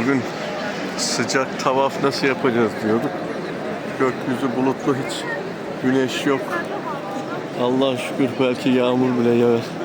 Bugün sıcak tavaf nasıl yapacağız diyorduk. Gökyüzü bulutlu hiç güneş yok. Allah şükür belki yağmur bile yağar.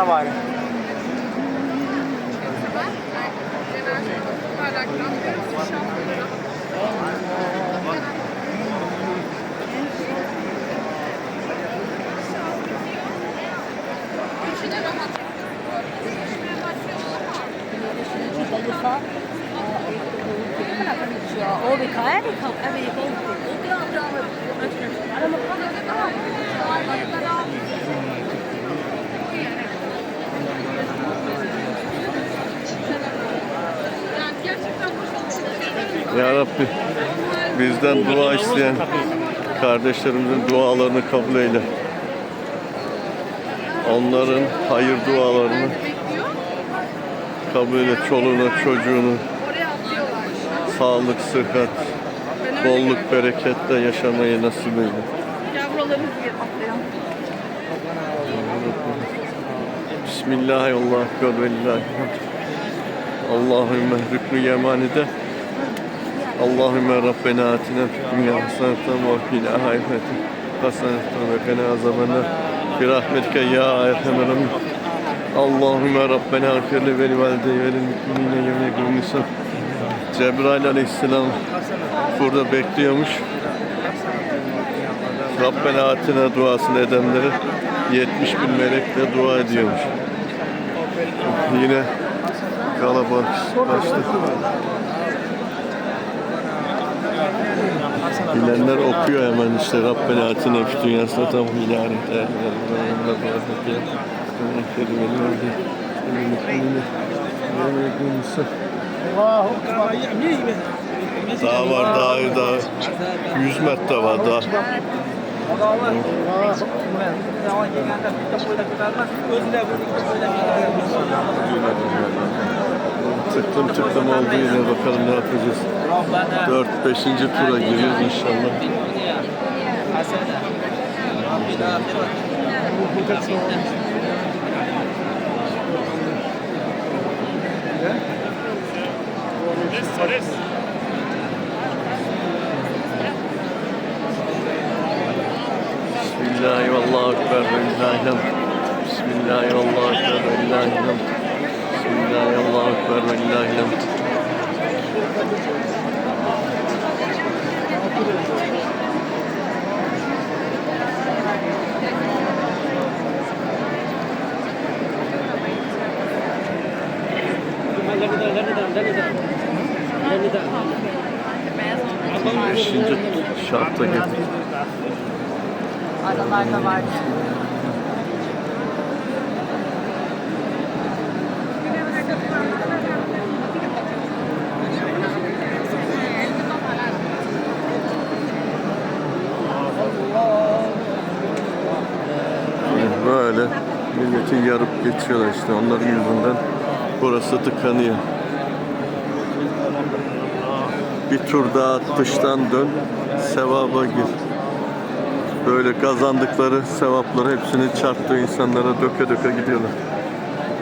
Самаре. Ya Rabbi bizden dua isteyen kardeşlerimizin dualarını kabul eyle. Onların hayır dualarını kabul eyle. Çoluğuna, çocuğunu, sağlık, sıhhat, bolluk, bereketle yaşamayı nasip eyle. Bismillahirrahmanirrahim. Allahümme rüknü yemanide. Allahümme Rabbena atina fid dünya haseneten ve fil ahireti haseneten ve qina azabannar. Bi rahmetike ya erhamer. Allahümme Rabbena agfirli ve li valideyye ve lil müminine yevme hisab. Cebrail aleyhisselam burada bekliyormuş. Rabbena atina duasını edenlere 70 bin melekle dua ediyormuş. Yine kalabalık başladı. Bilenler okuyor hemen işte Rabbena atina fid dünya haseneten ve fil ahireti daha var daha daha 100 metre var daha. Tıklım tıklım oldu yine bakalım ne yapacağız. 4-5. tura giriyoruz inşallah. Bismillahi vallahu ekber ve lillahi hamd. Bismillahi vallahu ekber ve lillahi hamd. Bismillahi vallahu ekber ve lillahi hamd. Beşinci şartta girdik. Aralarda vardı. Milleti yarıp geçiyorlar işte onların yüzünden burası tıkanıyor. Bir tur daha dıştan dön, sevaba gir. Böyle kazandıkları sevapları hepsini çarptığı insanlara döke döke gidiyorlar.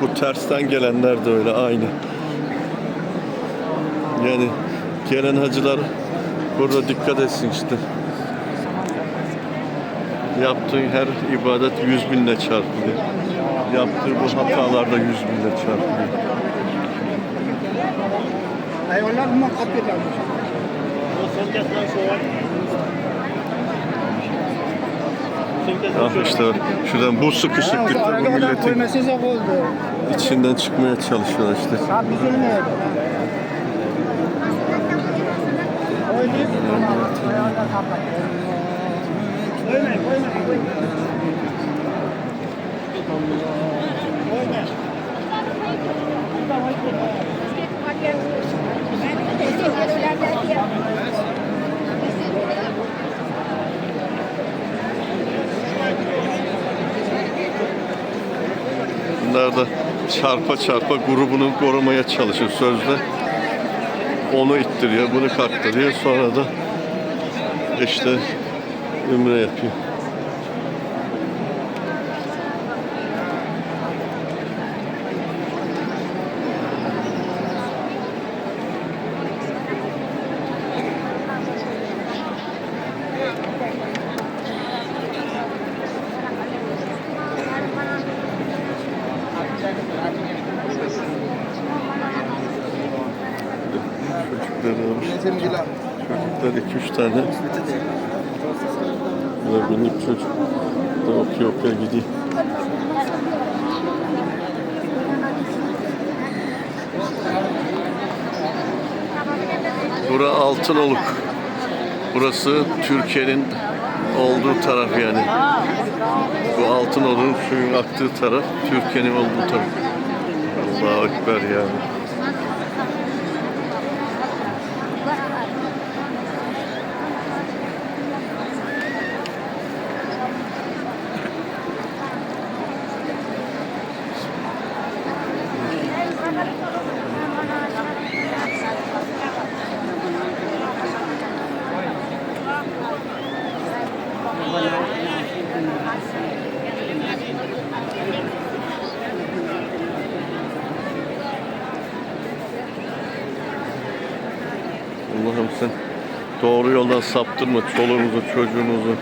Bu tersten gelenler de öyle aynı. Yani gelen hacılar burada dikkat etsin işte. Yaptığın her ibadet yüz binle çarpılıyor. Yaptığı bu hatalar da yüz binle çarpılıyor. Hayvanlar bundan kapıyorlarmış. Ah işte şuradan bu sıkışıklıkta bu milletin içinden çıkmaya çalışıyorlar işte. Ne? Koymayın, koymayın. Bunlar da çarpa çarpa grubunu korumaya çalışıyor sözde. Onu ittiriyor, bunu kaktırıyor. Sonra da işte ümre yapıyor. Çocuklar var. Çocuklar iki üç tane. Ve minik çocuk da okuyor okuyor gidiyor. Bura Altınoluk. Burası Türkiye'nin olduğu taraf yani. Bu Altınoluk'un suyun aktığı taraf Türkiye'nin olduğu taraf. Allahu Ekber yani. Allah'ım sen doğru yoldan saptırma çoluğumuzu, çocuğumuzu.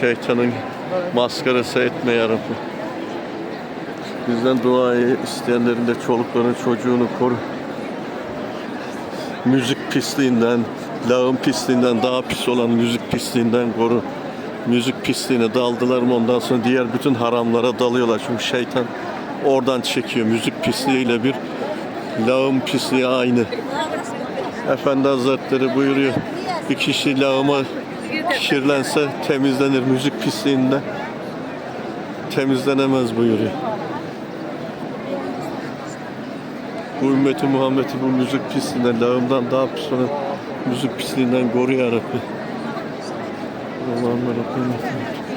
Şeytanın maskarası etme yarabbim. Bizden duayı isteyenlerin de çoluklarını, çocuğunu koru. Müzik pisliğinden, lağım pisliğinden, daha pis olan müzik pisliğinden koru. Müzik pisliğine daldılar mı ondan sonra diğer bütün haramlara dalıyorlar. Çünkü şeytan oradan çekiyor. Müzik pisliğiyle bir lağım pisliği aynı. Efendi Hazretleri buyuruyor. Bir kişi lağıma kirlense temizlenir müzik pisliğinden. Temizlenemez buyuruyor. Bu ümmeti Muhammed'i bu müzik pisliğinden, lağımdan daha pis olan müzik pisliğinden koru ya Rabbi. Allah'ım Rabbim.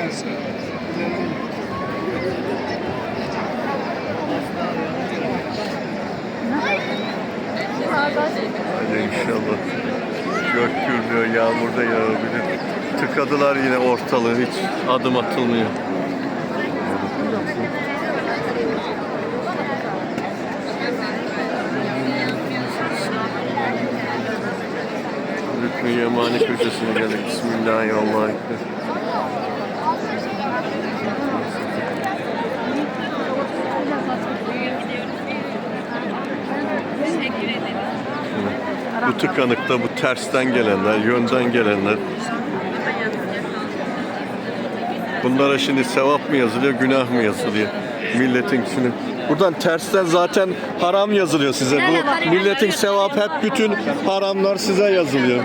Hadi inşallah. Gök gürlüyor, yağmur da yağabilir. Tıkadılar yine ortalığı hiç adım atılmıyor. Rüknü Yemani köşesine geldik. Bismillahirrahmanirrahim. Bu tıkanıkta bu tersten gelenler, yönden gelenler. Bunlara şimdi sevap mı yazılıyor, günah mı yazılıyor? Milletin şimdi. Buradan tersten zaten haram yazılıyor size. Bu milletin sevap hep bütün haramlar size yazılıyor.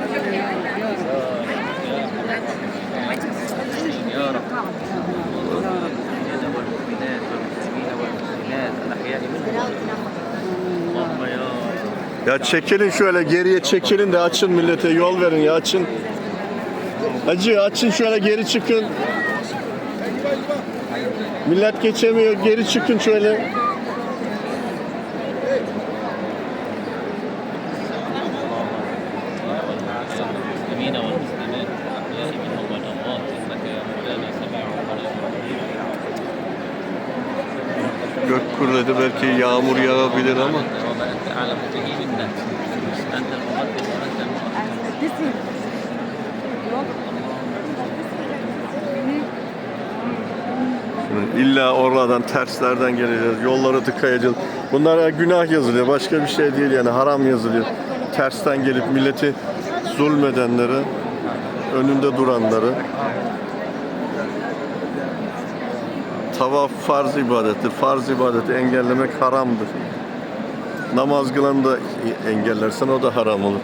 يا ya çekilin şöyle geriye çekilin de açın millete yol verin ya açın. Acı açın şöyle geri çıkın. Millet geçemiyor geri çıkın şöyle. Gök kurladı belki yağmur yağabilir ama. وما أنت أعلم به منا أنت المقدم وأنت المؤخر İlla oradan terslerden geleceğiz. Yolları tıkayacağız. Bunlara günah yazılıyor. Başka bir şey değil yani haram yazılıyor. Tersten gelip milleti zulmedenleri, önünde duranları. Tavaf farz ibadettir. Farz ibadeti engellemek haramdır. Namaz kılan da engellersen o da haram olur.